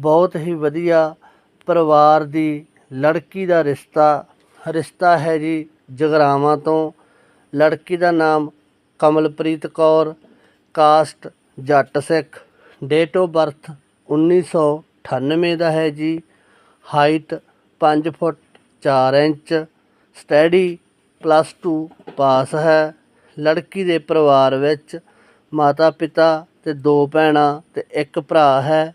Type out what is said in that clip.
ਬਹੁਤ ਹੀ ਵਧੀਆ ਪਰਿਵਾਰ ਦੀ, ਲੜਕੀ ਦਾ ਰਿਸ਼ਤਾ ਰਿਸ਼ਤਾ ਹੈ ਜੀ ਜਗਰਾਵਾਂ ਤੋਂ। ਲੜਕੀ ਦਾ ਨਾਮ Kamalpreet Kaur, caste Jatt Sikh. Date of birth 1998 ਦਾ ਹੈ ਜੀ। Height 5 foot 4 inch. Study plus 2 pass ਹੈ। ਲੜਕੀ ਦੇ ਪਰਿਵਾਰ ਵਿੱਚ ਮਾਤਾ ਪਿਤਾ ਤੇ ਦੋ ਭੈਣਾਂ ਤੇ ਇੱਕ ਭਰਾ ਹੈ।